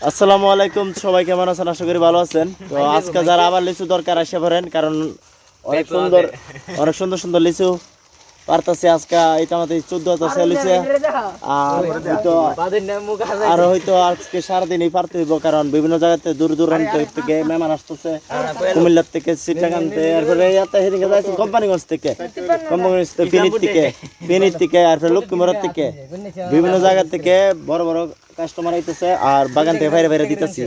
আসসালামু আলাইকুম সবাই কেমন আছেন আশা করি ভালো আছেন তো আজকে যারা আবার লিচু দরকার আসে পড়েন কারণ অনেক সুন্দর অনেক সুন্দর সুন্দর লিচু পারতাছে আজকে এটা আমাদের চোদ্দ হাজার লিচু আর হয়তো আর হয়তো আজকে সারাদিনই পারতে হইব কারণ বিভিন্ন জায়গাতে দূর দূরান্ত থেকে মেহমান আসতেছে কুমিল্লার থেকে সিটাগান থেকে এরপরে ইয়াতে যাইছে কোম্পানিগঞ্জ থেকে কোম্পানিগঞ্জ থেকে ফিনির থেকে ফিনির থেকে এরপরে লক্ষ্মীমরার থেকে বিভিন্ন জায়গা থেকে বড় বড় কাস্টমার আইতেছে আর বাগান থেকে বাইরে বাইরে দিতেছি।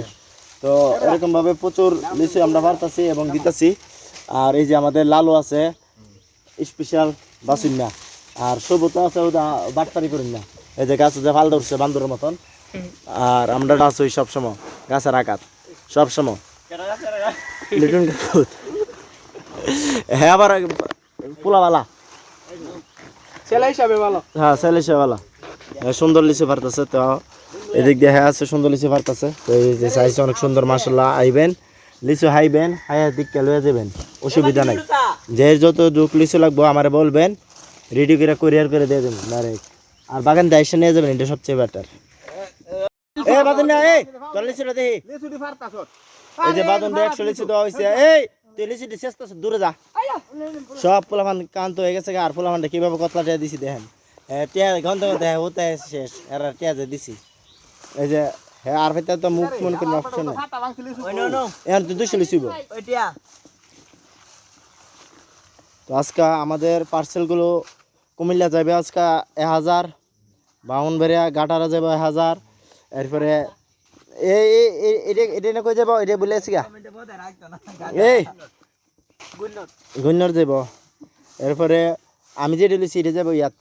তো এরকম ভাবে প্রচুর লিচু আমরা পারতাছি এবং দিতেছি। আর এই যে আমাদের লালু আছে স্পেশাল বাসিন্দা আর সবুজ আছে ওটা বাটপারি করেন না এই যে গাছ যে ফাল ধরছে বান্দরের মতন। আর আমরা গাছ ওই সবসময় গাছের আঘাত সবসময় লিটন হ্যাঁ আবার পোলাওয়ালা। ছেলে হিসাবে ভালো। হ্যাঁ ছেলে সেবালা সুন্দর লিচু পারতেছে তো। এদিক দিয়ে হ্যাঁ আছে সুন্দর লিচু পারতেছে তো এই যে চাইছে অনেক সুন্দর মাসাল্লাহ আইবেন। লিচু হাইবেন হাইয়ার দিককে লয়ে যাবেন। অসুবিধা নাই। যে যত দুঃখ লিচু লাগবো আমারে বলবেন রেডি করে কুরিয়ার করে দিয়ে দেবেন ডাইরেক্ট আর বাগান দিয়ে এসে নিয়ে যাবেন এটা সবচেয়ে বেটার এ বাদন না এই তোর লিচুটা দেখি। লিচুটি ফারতাছ এই যে বাদন দিয়ে একশো লিচু দেওয়া হয়েছে এই তুই লিচুটি শেষ করছিস, দূরে যা। সব পোলাপান কান্ত হয়ে গেছে আর পোলাপানটা কীভাবে কতলা টিয়া দিছি দেখেন। টিয়া ঘণ্টা হ্যাঁ হতে শেষ এরা টিয়া যে দিছি। এই যে হ্যাঁ আর ভাই তো মুখ মন করে অপশন নেই। এখন তুই দুশো লিচুব তো আজকে আমাদের পার্সেলগুলো কুমিল্লা যাবে আজকে এক হাজার বাউনবেড়িয়া গাটারা যাবে এক হাজার এরপরে এই- এটা এটা না কই যাব এটা বলে আছি গা। এই। গুন্নর যাব এরপরে আমি যে ডেলিছি এটা যাব ইয়াত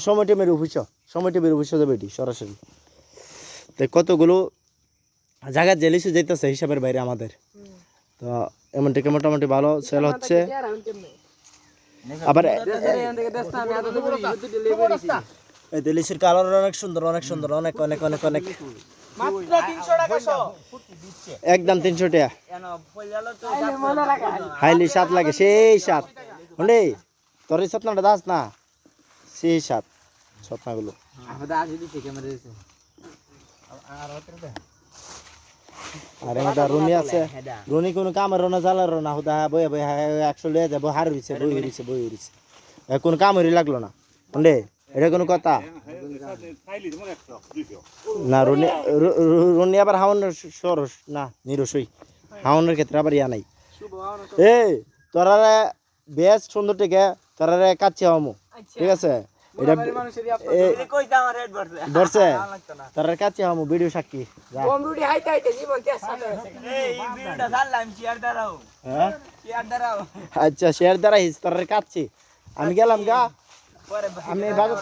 সময় টিমের অফিস। সময় টিমের অফিস যাবে এটি সরাসরি। তো কতগুলো জায়গায় জেলিসু যেতেছে হিসাবের বাইরে আমাদের। তো এমন থেকে মোটামুটি ভালো সেল হচ্ছে। আবার এই দেলিসির কালার অনেক সুন্দর অনেক সুন্দর অনেক অনেক অনেক অনেক। মাত্র 300 টাকা শো। একদম তিনশো টাকা। হাইলি স্বাদ লাগে সেই স্বাদ। শুনে তোর এই সতনাটা দাস না? সেই স্বাদ সতনাগুলো আর এটা রুনি আছে। রুনি কোনো কামের রোনা জ্বালার রোনা হুদা বয়ে বয়ে একশো লিয়ে যাব হার হইছে বই হইছে বই হইছে। কোনো কাম হরি লাগল না। শুনলে এটা কোনো কথা। না রুনি রুনি আবার হাওনের সরস না নিরসই হাওনের ক্ষেত্রে আবার ইয়া নাই। এই তোরারে বেশ সুন্দর টিকে তোরারে কাচ্ছি হমু ঠিক আছে? এটা ধরছে তোরারে কাচ্ছি হমু ভিডিও সাক্ষী যা। কমরুটি হাইতে হাইতে জীবন তেজ সাথে হ্যাঁ? আচ্ছা শেয়ার দ্বারা হিস তোরারে আমি গেলাম গা। আমি বাজার